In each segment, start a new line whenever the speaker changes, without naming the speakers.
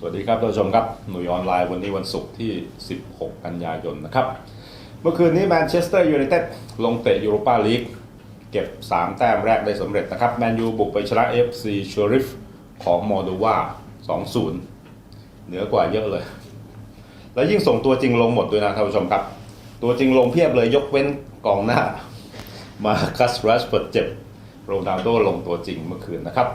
สวัสดีครับท่านผู้ชมครับหน่วยออนไลน์วันนี้วันศุกร์ที่ 16 กันยายนนะครับ เมื่อคืนนี้แมนเชสเตอร์ยูไนเต็ดลงเตะยูโรปาลีกเก็บ 3 แต้มแรกได้สำเร็จนะครับ แมนยูบุกไปชนะ FC ชอริฟของมอลโดวา2-0 เหนือกว่าเยอะเลย แล้วยิ่งส่งตัวจริงลงหมดด้วยนะท่านผู้ชมครับ ตัวจริงลงเพียบเลยยกเว้นกองหน้า มาคัสรัชเปิดเจ็บโรนัลโดลงตัวจริงเมื่อคืนนะครับ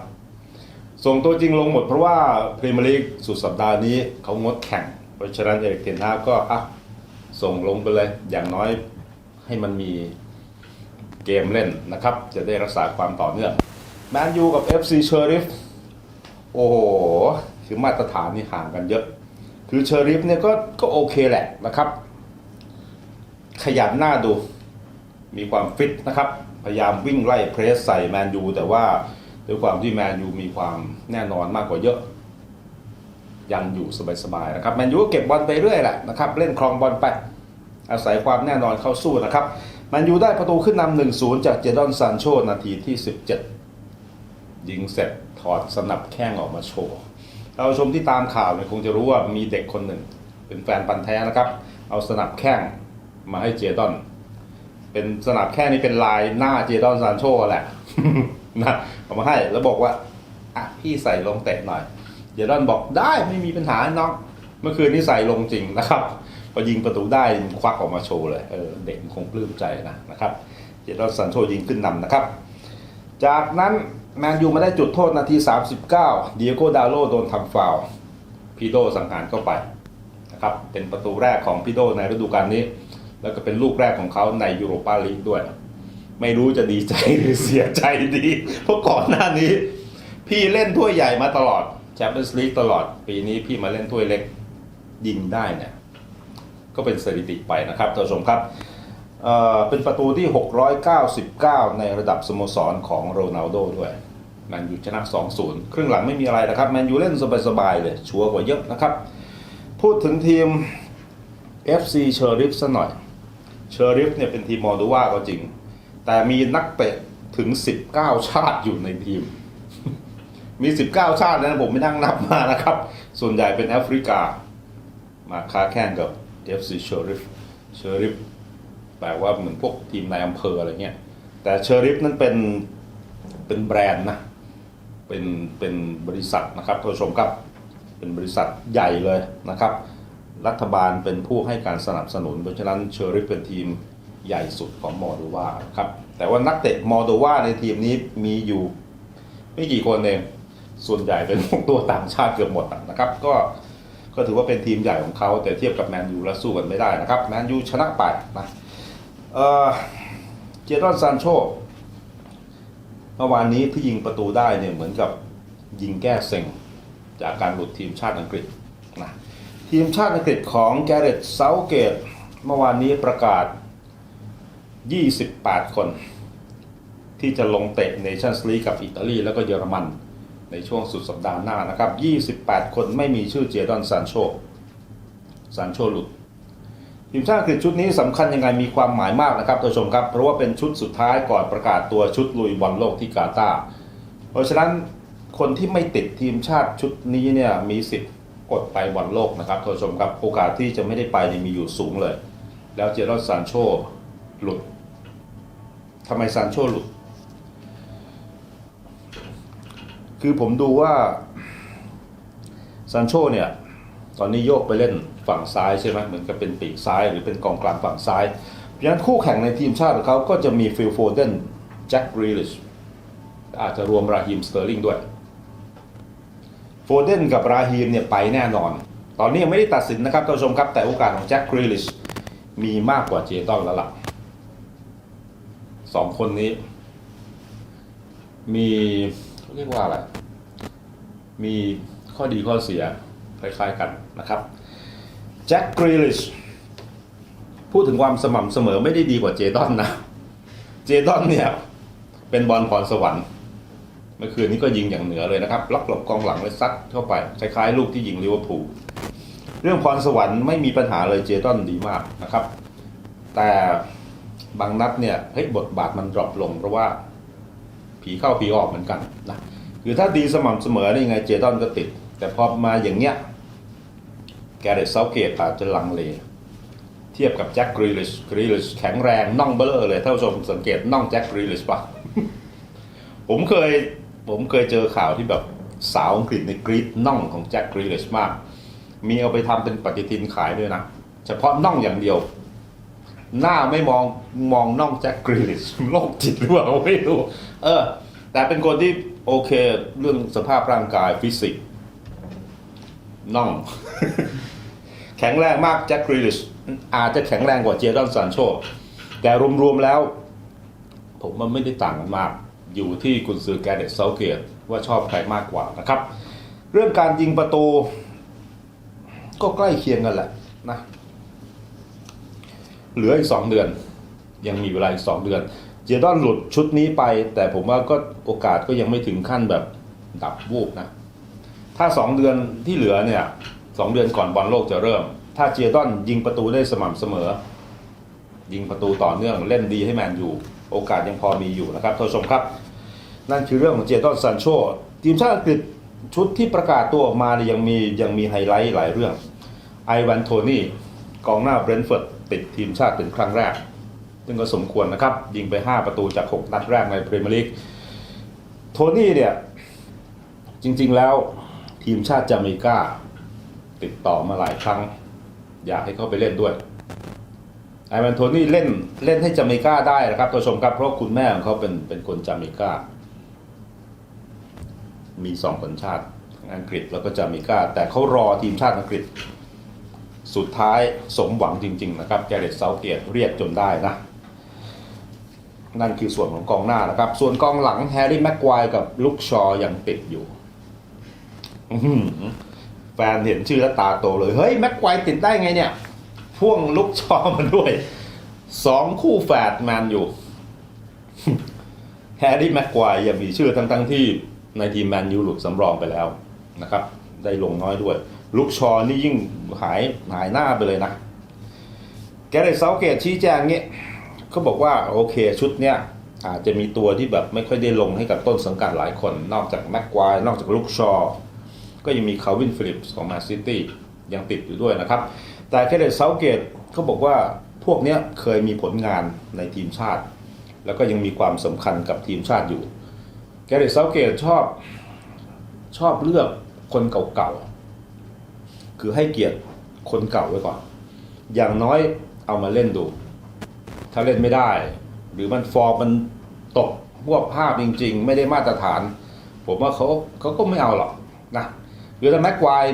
ส่งตัวจริงลงหมดเพราะว่าพรีเมียร์ลีกสุดสัปดาห์นี้เขางดแข่ง เพราะฉะนั้นเอริกเทนฮากก็อะส่งลงไปเลย อย่างน้อยให้มันมีเกมเล่นนะครับ จะได้รักษาความต่อเนื่องแมนยูกับ FC เชอริฟโอ้โห คือมาตรฐานนี่ห่างกันเยอะ คือเชอริฟเนี่ยก็ก็โอเคแหละนะครับ ขยันหน้าดูมีความฟิตนะครับ พยายามวิ่งไล่เพรสใส่แมนยูแต่ว่า ด้วยความที่แมนยูมีความแน่นอนมากกว่าเยอะ ยังอยู่สบายๆนะครับแมนยูก็เก็บบอลไปเรื่อยแหละนะครับเล่นครองบอลไป อาศัยความแน่นอนเข้าสู้นะครับแมนยูได้ประตูขึ้นนำหนึ่งศูนย์จากเจดอนซานโชนาทีที่ 17 ยิงเสร็จถอดสนับแข้งออกมาโชว์เราชมที่ตามข่าวเนี่ยคงจะรู้ว่ามีเด็กคนหนึ่ง เป็นแฟนปันแท้นะครับ เอาสนับแข้งมาให้เจดอน เป็นสนับแค่นี้เป็นลายหน้าเจดอนซานโชแหละ นะเอามาให้แล้วบอกว่าอะพี่ใส่ลงเตะหน่อยเจดอนบอกได้ไม่มีปัญหาน้องเมื่อคืนนี้ใส่ลงจริงนะครับพอยิงประตูได้ควักออกมาโชว์เลยเออเด็กคงปลื้มใจนะนะครับเจดอนซานโชยิงขึ้นนำนะครับ จากนั้นแมนยูมาได้จุดโทษนาที 39 เดียโกดาโลโดนทำฟาวพีโดสังหารเข้าไปนะครับเป็นประตูแรกของพีโดในฤดูกาลนี้ แล้วก็เป็นลูกแรกของเขาในยูโรปาลีกด้วย ไม่รู้จะดีใจหรือเสียใจดี เพราะก่อนหน้านี้ พี่เล่นถ้วยใหญ่มาตลอดแชมเปี้ยนส์ลีกตลอด ปีนี้พี่มาเล่นถ้วยเล็กยิงได้เนี่ย ก็เป็นสถิติไปนะครับท่านผู้ชมครับเเป็นประตูที่ 699 ในระดับสโมสรของโรนัลโดด้วยแมนยูชนะ 2-0 ครึ่งหลังไม่มีอะไรนะครับแมนยูเล่นสบายๆเลยชัวร์กว่าเยอะนะครับ พูดถึงทีม FC เชอริฟซะหน่อยเชอริฟเนี่ยเป็นทีมมอลโดวาก็จริง แต่มีนักเตะถึง 19 ชาติอยู่ในทีม มี 19 ชาตินะผมไม่นั่งนับมานะครับ ส่วนใหญ่เป็นแอฟริกา มาค้าแข่งกับ FC เชอริฟเชอริฟแปลว่าเหมือนพวกทีมในอำเภออะไรเงี้ย แต่เชอริฟนั้นเป็นเป็นแบรนด์นะ เป็นเป็นบริษัทนะครับท่านผู้ชมครับ เป็นบริษัทใหญ่เลยนะครับ รัฐบาลเป็นผู้ให้การสนับสนุน เพราะฉะนั้นเชอริฟเป็นทีม ใหญ่สุดของมอโดวาครับ แต่ว่านักเตะมอโดวาในทีมนี้มีอยู่ไม่กี่คนเองส่วนใหญ่เป็นพวกตัวต่างชาติเกือบหมดนะครับ ก็ก็ถือว่าเป็นทีมใหญ่ของเขา แต่เทียบกับแมนยูแล้วสู้กันไม่ได้นะครับ แมนยูชนะไปนะเออเจดอนซานโชเมื่อวานนี้ที่ยิงประตูได้เนี่ยเหมือนกับยิงแก้เซ็งจากการหลุดทีมชาติอังกฤษนะทีมชาติอังกฤษของแกเรตเซาเกตเมื่อวานนี้ประกาศ 28 คน ที่จะลงเตะเนชั่นส์ลีกกับอิตาลีแล้วก็เยอรมัน ในช่วงสุดสัปดาห์หน้านะครับ 28 คนไม่มีชื่อเจดอนซานโชซานโชหลุดทีมชาติอังกฤษชุดนี้สำคัญยังไงมีความหมายมากนะครับท่านผู้ชมครับ เพราะว่าเป็นชุดสุดท้ายก่อนประกาศตัวชุดลุยบอลโลกที่กาตาร์เพราะฉะนั้นคนที่ไม่ติดทีมชาติชุดนี้เนี่ยมีสิทธิ์อดไปบอลโลกนะครับท่านผู้ชมครับโอกาสที่จะไม่ได้ไปเนี่ยมีอยู่สูงเลย แล้วเจดอนซานโชหลุด ทำไมซานโชหลุด คือผมดูว่าซานโชเนี่ย ตอนนี้โยกไปเล่นฝั่งซ้ายใช่ไหมเหมือนกับเป็นปีกซ้าย หรือเป็นกองกลางฝั่งซ้าย เพราะฉะนั้นคู่แข่งในทีมชาติของเขาก็จะมีฟิลโฟเดนแจ็คกรีลิชอาจจะรวมราฮิมสเตอร์ลิงด้วย โฟเดนกับราฮิมเนี่ยไปแน่นอน ตอนนี้ยังไม่ได้ตัดสินนะครับท่านผู้ชมครับ แต่โอกาสของแจ็คกรีลิชมีมากกว่าเจตอนแล้วล่ะ สองคนนี้ มีเรียกว่าอะไร มีข้อดีข้อเสียคล้ายๆกันนะครับแจ็คกรีลิชพูดถึงความสม่ำเสมอไม่ได้ดีกว่าเจดอนนะ เจดอนเนี่ย เป็นบอลพรสวรรค์เมื่อคืนนี้ก็ยิงอย่างเหนือเลยนะครับล็อกหลบกองหลังเลยซัดเข้าไปคล้ายๆลูกที่ยิงลิเวอร์พูลเรื่องพรสวรรค์ไม่มีปัญหาเลยเจดอนดีมากนะครับ แต่ บางนัดเนี่ยเฮ้ยบทบาทมันดรอปลง เพราะว่าผีเข้าผีออกเหมือนกันนะคือถ้าดีสม่ำเสมอได้ยังไงเจดอนก็ติด แต่พอมาอย่างเงี้ยแกเรตเซาเกตอาจจะลังเล เทียบกับแจ็คกรีลิชกรีลิชแข็งแรงน่องเบลอเลยท่านผู้ชมสังเกตน่องแจ็คกรีลิชปะผมเคยผมเคยเจอข่าวที่แบบสาวอังกฤษในกรีดน่องของแจ็คกรีลิชมาก มีเอาไปทำเป็นปฏิทินขายด้วยนะ เฉพาะน่องอย่างเดียว หน้าไม่มองมองน่องแจ็คกรีลิชโรคจิตหรือเปล่าไม่รู้เออ แต่เป็นคนที่โอเคเรื่องสภาพร่างกายฟิสิกน่อง แข็งแรงมากแจ็คกรีลิชอาจจะแข็งแรงกว่าเจดอนซานโชแต่รวมๆแล้ว ผมมันไม่ได้ต่างกันมาก อยู่ที่กุนซือแกเดตเซาเกตว่าชอบใครมากกว่านะครับ เรื่องการยิงประตู ก็ใกล้เคียงกันแหละนะ เหลืออีกสองเดือน ยังมีเวลาอีกสองเดือน เจดอนหลุดชุดนี้ไป แต่ผมว่าก็โอกาสก็ยังไม่ถึงขั้นแบบดับวูบนะ ถ้าสองเดือนที่เหลือเนี่ยสองเดือนก่อนบอลโลกจะเริ่ม ถ้าเจดอนยิงประตูได้สม่ำเสมอ ยิงประตูต่อเนื่องเล่นดีให้แมนยูโอกาสยังพอมีอยู่นะครับท่านผู้ชมครับ นั่นคือเรื่องของเจดอนซานโชทีมชาติอังกฤษชุดที่ประกาศตัวออกมาเนี่ยยังมียังมีไฮไลท์หลายเรื่องไอวันโทนี่กองหน้าเบรนท์ฟอร์ด ติดทีมชาติเป็นครั้งแรก ซึ่งก็สมควรนะครับ ยิงไป 5 ประตูจาก 6 นัดแรกในพรีเมียร์ลีกโทนี่เนี่ยจริงๆแล้วทีมชาติจาเมกาติดต่อมาหลายครั้ง อยากให้เขาไปเล่นด้วยไอวันโทนี่เล่นเล่นให้จาเมกาได้นะครับตัวชมครับเพราะคุณแม่ของเขาเป็นเป็นคนจาเมกามีสองสัญชาติอังกฤษแล้วก็จาเมกาแต่เขารอทีมชาติอังกฤษ สุดท้ายสมหวังจริง ๆ นะครับแกเรตเซาเกตเรียกจนได้นะ นั่นคือส่วนของกองหน้านะครับ ส่วนกองหลังแฮร์รี่แม็กควายกับลุกชอยังติดอยู่แฟนเห็นชื่อแล้วตาโตเลย เฮ้ยแม็กควายติดได้ไงเนี่ย พ่วงลุกชอมาด้วยสองคู่แฝดแมนอยู่แฮร์รี่แม็กควายยังมีชื่อทั้งๆที่ในทีมแมนยูหลุดสำรองไปแล้วนะครับ ได้ลงน้อยด้วย ลุกชอนี่ยิ่งหายหายหน้าไปเลยนะ แกเรตเซาเกตชี้แจงเงี้ยเขาบอกว่าโอเคชุดเนี้ยอาจจะมีตัวที่แบบไม่ค่อยได้ลงให้กับต้นสังกัดหลายคน นอกจากแม็กควายนอกจากลุกชอ ก็ยังมีคาวินฟิลิปส์ของมนซิตี้ยังติดอยู่ด้วยนะครับ แต่แคเดตเซาเกตเขาบอกว่าพวกเนี้ยเคยมีผลงานในทีมชาติ แล้วก็ยังมีความสำคัญกับทีมชาติอยู่แกเรตเซาเกตชอบชอบเลือกคนเก่าๆ คือให้เกียรติคนเก่าไว้ก่อน อย่างน้อยเอามาเล่นดู ถ้าเล่นไม่ได้ หรือมันฟอร์มมันตกพวกภาพจริง ๆ ไม่ได้มาตรฐาน ผมว่าเขาเขาก็ไม่เอาหรอกนะหรือถ้าแม็กควาย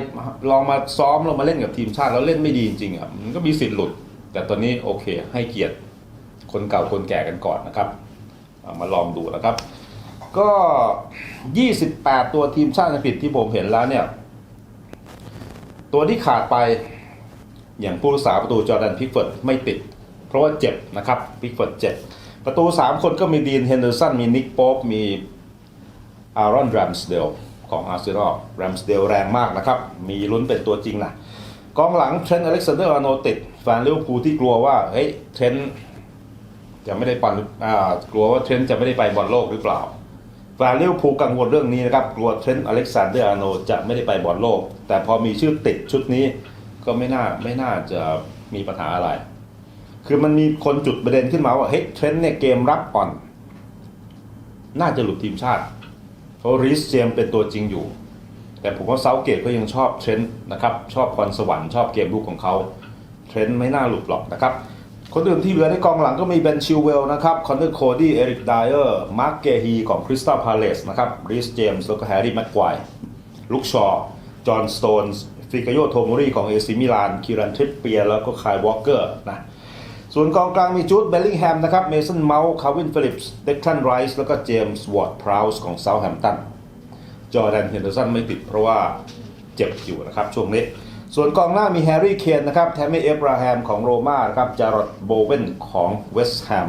ลองมาซ้อมลองมาเล่นกับทีมชาติแล้วเล่นไม่ดีจริงๆอะมันก็มีสิทธิ์หลุด แต่ตอนนี้โอเค ให้เกียรติคนเก่าคนแก่กันก่อนนะครับามาลองดูนะครับ ก็ 28 ตัวทีมชาติอังกฤษที่ผมเห็นแล้วเนี่ย ตัวที่ขาดไปอย่างผู้รักษาประตูจอร์แดนพิกเฟิร์ดไม่ติด เพราะว่าเจ็บนะครับพิกเฟิร์ดเจ็บ ประตู 3 คนก็มีดีนเฮนเดอร์สันมีนิกโป๊ปมีอารอนแรมสเดลของอาร์เซนอลแรมสเดลแรงมากนะครับ มีลุ้นเป็นตัวจริงนะกองหลังเทรนต์อเล็กซานเดอร์อาร์โนติดแฟนลิเวอร์พูลที่กลัวว่าเฮ้ยเทรนต์จะไม่ได้ปันอ่ากลัวว่าเทรนต์จะไม่ได้ไปบอลโลกหรือเปล่า ฟนลิเวอร์พูลกังวลเรื่องนี้นะครับกลัวเทรนต์อเล็กซานเดอร์อาร์โนจะไม่ได้ไปบอลโลก แต่พอมีชื่อติดชุดนี้ก็ไม่น่าไม่น่าจะมีปัญหาอะไร คือมันมีคนจุดประเด็นขึ้นมาว่าเฮ้ยเทรนต์เนี่ยเกมรับอ่อน น่าจะหลุดทีมชาติ เพราะริสเจมเป็นตัวจริงอยู่ แต่ผมว่าเซาเกตก็ยังชอบเทรนต์นะครับชอบพรสวรรค์ชอบเกมลุกของเขาเทรนต์ไม่น่าหลุดหรอกนะครับ คนอื่นที่เหลือในกองหลังก็มีเบนชิลเวลนะครับ คอนเนอร์โคดี้ เอริกไดเออร์ มาร์กเกฮีของคริสตัลพาเลสนะครับริสเจมส์แล้วก็แฮร์รี่แม็กควายลุกชอว์จอห์นสโตนส์ฟิกาโยโทโมรีของเอซิมิลาน คิรันทริปเปีย แล้วก็คายวอลเกอร์นะส่วนกองกลางมีจูดเบลลิงแฮมนะครับ เมสันเมาส์คาวินฟิลิปส์เด็กทันไรส์แล้วก็เจมส์วอร์ดพราวส์ของเซาท์แฮมป์ตันจอร์แดนเฮนเดอร์สันไม่ติดเพราะว่าเจ็บอยู่นะครับช่วงนี้ ส่วนกองหน้ามีแฮร์รี่เคนนะครับแทมมี่เอฟราแฮมของโรม่านะครับจารดโบเวนของเวสต์แฮม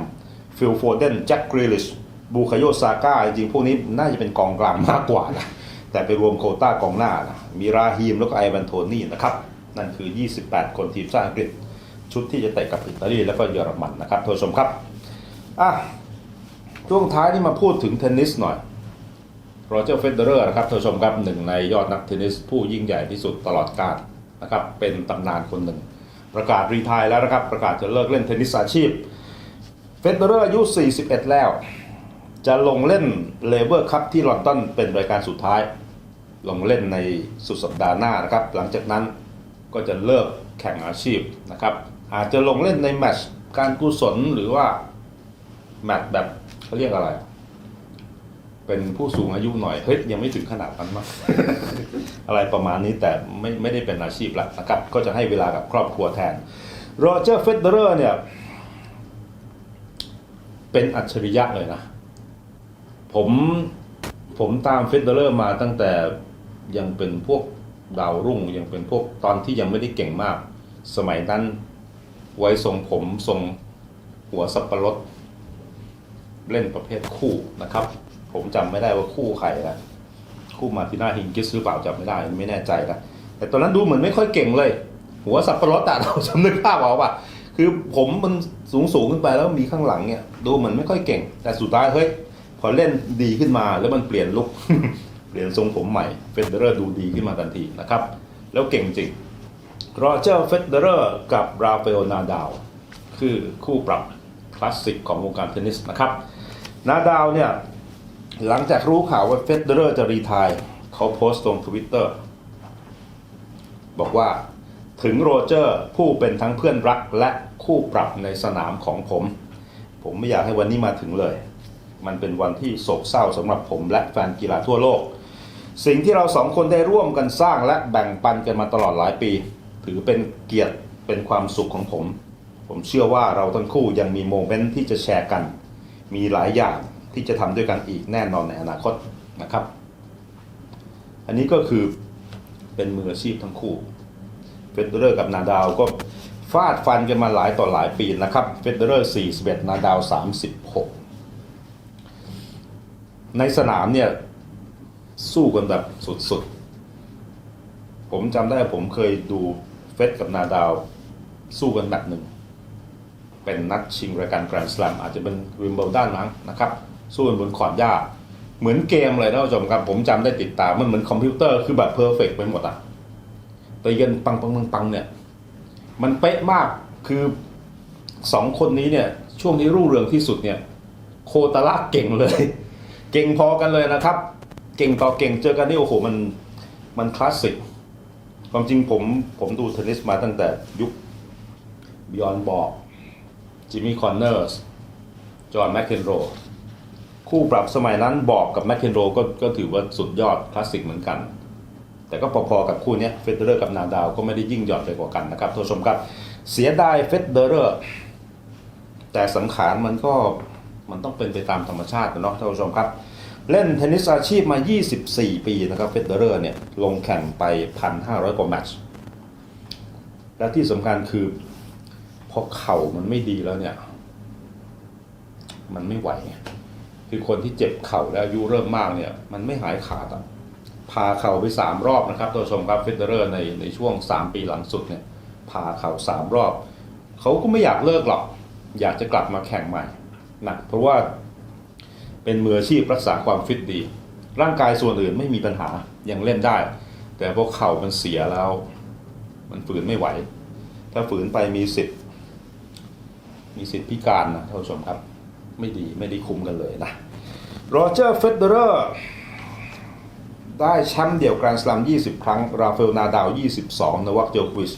ฟิลโฟเดนแจ็คกริลิชบูคาโยซาก้าจริงๆพวกนี้น่าจะเป็นกองกลางมากกว่านะแต่ไปรวมโคต้ากองหน้านะมีราฮีมแล้วก็ไอวันโทนี่นะครับ นั่นคือ 28 คนทีมชาติอังกฤษ ชุดที่จะเตะกับอิตาลีแล้วก็เยอรมันนะครับท่านผู้ชมครับอะช่วงท้ายนี่มาพูดถึงเทนนิสหน่อยโรเจอร์เฟเดอรอร์นะครับท่านผู้ชมครับหนึ่งในยอดนักเทนนิสผู้ยิ่งใหญ่ที่สุดตลอดกาล นะครับเป็นตำนานคนหนึ่ง ประกาศรีทายแล้วนะครับ ประกาศจะเลิกเล่นเทนนิสอาชีพ เฟเดอร์อายุ 41 แล้ว จะลงเล่นเลเวอร์คัพที่ลอนดอนเป็นรายการสุดท้าย ลงเล่นในสุดสัปดาห์หน้านะครับ หลังจากนั้นก็จะเลิกแข่งอาชีพนะครับ อาจจะลงเล่นในแมตช์การกุศลหรือว่าแมตช์แบบเขาเรียกอะไร เป็นผู้สูงอายุหน่อยเฮ้ยยังไม่ถึงขนาดนั้นมั้ง อะไรประมาณนี้แต่ไม่ไม่ได้เป็นอาชีพล้วนะครับ ก็จะให้เวลากับครอบครัวแทนโรเจอร์เฟเดอร์เนี่ยเป็นอัจฉริยะเลยนะ ผมผมตามเฟเดอร์มาตั้งแต่ยังเป็นพวกดาวรุ่งยังเป็นพวกตอนที่ยังไม่ได้เก่งมาก สมัยนั้นไว้ทรงผมทรงหัวสับปะรดเล่นประเภทคู่นะครับ ผมจำไม่ได้ว่าคู่ใครนะคู่มาติน่าฮิงกิสหรือเปล่าจำไม่ได้ไม่แน่ใจนะแต่ตอนนั้นดูเหมือนไม่ค่อยเก่งเลย หัวสับปะรดอะเราจำนึกภาพออกป่ะคือผมมันสูงสูงขึ้นไปแล้วมีข้างหลังเนี่ยดูเหมือนไม่ค่อยเก่ง แต่สุดท้ายเฮ้ยพอเล่นดีขึ้นมาแล้วมันเปลี่ยนลุคเปลี่ยนทรงผมใหม่เฟเดอร์ดูดีขึ้นมาทันทีนะครับ แล้วเก่งจริงโรเจอร์เฟเดอร์กับราฟาเอลนาดาวคือคู่ปรับคลาสสิกของวงการเทนนิสนะครับ นาดาวเนี่ย หลังจากรู้ข่าวว่าเฟเดอร์จะรีทายเขาโพสต์ลงทวิตเตอร์บอกว่าถึงโรเจอร์ผู้เป็นทั้งเพื่อนรักและคู่ปรับในสนามของผม ผมไม่อยากให้วันนี้มาถึงเลย มันเป็นวันที่โศกเศร้าสำหรับผมและแฟนกีฬาทั่วโลก สิ่งที่เราสองคนได้ร่วมกันสร้างและแบ่งปันกันมาตลอดหลายปี ถือเป็นเกียรติเป็นความสุขของผม ผมเชื่อว่าเราทั้งคู่ยังมีโมเมนต์ที่จะแชร์กัน มีหลายอย่าง ที่จะทำด้วยกันอีกแน่นอนในอนาคตนะครับ อันนี้ก็คือเป็นมืออาชีพทั้งคู่เฟเดอร์กับนาดาวก็ฟาดฟันกันมาหลายต่อหลายปีนะครับเฟเดอร์ 41 นาดาว 36 ในสนามเนี่ย สู้กันแบบสุดๆ ผมจำได้ผมเคยดูเฟสกับนาดาว สู้กันแบบหนึ่ง เป็นนัดชิงรายการแกรนด์สลัมอาจจะเป็นวิมเบิลดันมั้งนะครับ สู้กันบนขอร์ดหญ้า เหมือนเกมเลยนะผู้ชมครับ ผมจำได้ติดตามมันเหมือนคอมพิวเตอร์คือแบบเพอร์เฟกไปหมดอะตีกันปังปังปังปังเนี่ย มันเป๊ะมากคือสองคนนี้เนี่ย ช่วงนี้รุ่งเรืองที่สุดเนี่ย โคตาระเก่งเลย เก่งพอกันเลยนะครับ เก่งต่อเก่งเจอกันนี่โอ้โหมันมันคลาสสิกความจริงผมผมดูเทนนิสมาตั้งแต่ยุคบิออนบอกจิมมี่คอนเนอร์สจอห์นแมคเคนโร คู่ปรับสมัยนั้นบอกกับแมคเคนโรก็ก็ถือว่าสุดยอดคลาสสิกเหมือนกัน แต่ก็พอๆกับคู่นี้เฟเดอร์กับนาดาวก็ไม่ได้ยิ่งหย่อนไปกว่ากันนะครับท่านผู้ชมครับ เสียดายเฟเดอร์แต่สังขารมันก็มันต้องเป็นไปตามธรรมชาตินะเนาะท่านผู้ชมครับ เล่นเทนนิสอาชีพมา 24 ปีนะครับเฟเดอร์เนี่ยลงแข่งไป 1,500 กว่าแมตช์และที่สำคัญคือพอเข่ามันไม่ดีแล้วเนี่ย มันไม่ไหวไง คือคนที่เจ็บเข่าแล้วอายุเริ่มมากเนี่ยมันไม่หายขาดอะพาเข่าไป3รอบนะครับท่านผู้ชมครับเฟเดอร์ในในช่วง3ปีหลังสุดเนี่ยพาเข่า3รอบเขาก็ไม่อยากเลิกหรอก อยากจะกลับมาแข่งใหม่นะเพราะว่าเป็นมืออาชีพรักษาความฟิตดี ร่างกายส่วนอื่นไม่มีปัญหายังเล่นได้ แต่พวกเข่ามันเสียแล้ว มันฝืนไม่ไหว ถ้าฝืนไปมีสิทธิ์มีสิทธิ์พิการนะท่านผู้ชมครับ ไม่ดีไม่ได้คุมกันเลยนะโรเจอร์เฟเดอร์ได้แชมป์เดี่ยวแกรนด์สลัม 20 ครั้ง ราฟาเอลนาดาว 22 นวัคโจอควิช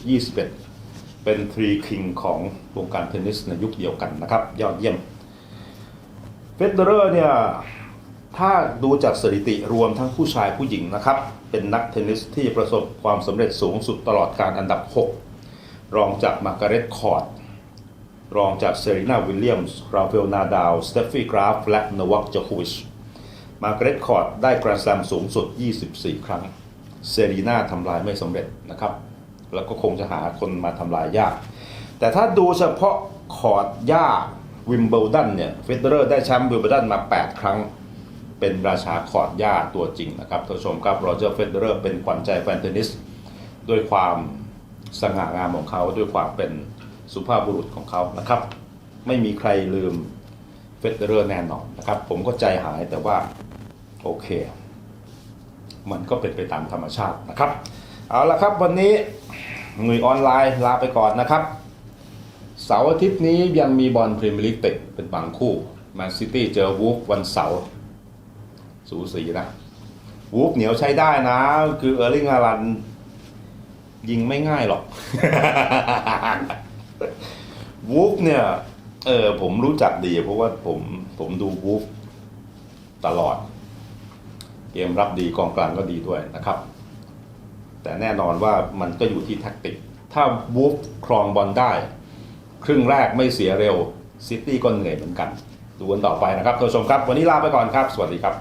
21 เป็นทรีคิงของวงการเทนนิสในยุคเดียวกันนะครับ ยอดเยี่ยม เฟเดอร์เนี่ย ถ้าดูจากสถิติรวมทั้งผู้ชายผู้หญิงนะครับ เป็นนักเทนนิสที่ประสบความสำเร็จสูงสุดตลอดการอันดับ 6 รองจากมาร์การเร็ตคอร์ด รองจากเซรีนาวิลเลียมส์ราฟาเอลนาดาว สเตฟฟี่กราฟ และนวัคจโควิช มาร์กรตคอร์ดได้กรนสแลมสูงสุด 24 ครั้ง เซรีนาทำลายไม่สำเร็จนะครับ แล้วก็คงจะหาคนมาทำลายยาก แต่ถ้าดูเฉพาะคอร์ดหญ้าวิมเบิลดันเนี่ย เฟเดอร์ได้แชมป์วิมเบิลดันมา 8 ครั้ง เป็นราชาคอร์ดหญ้าตัวจริงนะครับท่านผู้ชมครับโรเจอร์เฟเดอร์เป็นขวัญใจแฟนเทนนิสด้วยความสง่างามของเขาด้วยความเป็น สุภาพบุรุษของเขานะครับ ไม่มีใครลืมเฟเดอร์แน่นอนนะครับ ผมก็ใจหายแต่ว่าโอเค มันก็เป็นไปตามธรรมชาตินะครับ เอาละครับวันนี้หน่วยออนไลน์ลาไปก่อนนะครับ เสาร์อาทิตย์นี้ยังมีบอลพรีเมียร์ลีกเตะเป็นบางคู่แมนซิตี้เจอวูฟวันเสาร์สูสีนะวูฟเหนียวใช้ได้นะ คือเออร์ลิงฮาลันยิงไม่ง่ายหรอก วูฟเนี่ยเออผมรู้จักดี เพราะว่าผมผมดูวูฟตลอด เกมรับดีกองกลางก็ดีด้วยนะครับ แต่แน่นอนว่ามันก็อยู่ที่แท็กติก ถ้าวูฟครองบอลได้ ครึ่งแรกไม่เสียเร็วซิตี้ก็เหนื่อยเหมือนกัน ดูกันต่อไปนะครับท่านผู้ชมครับ วันนี้ลาไปก่อนครับ สวัสดีครับ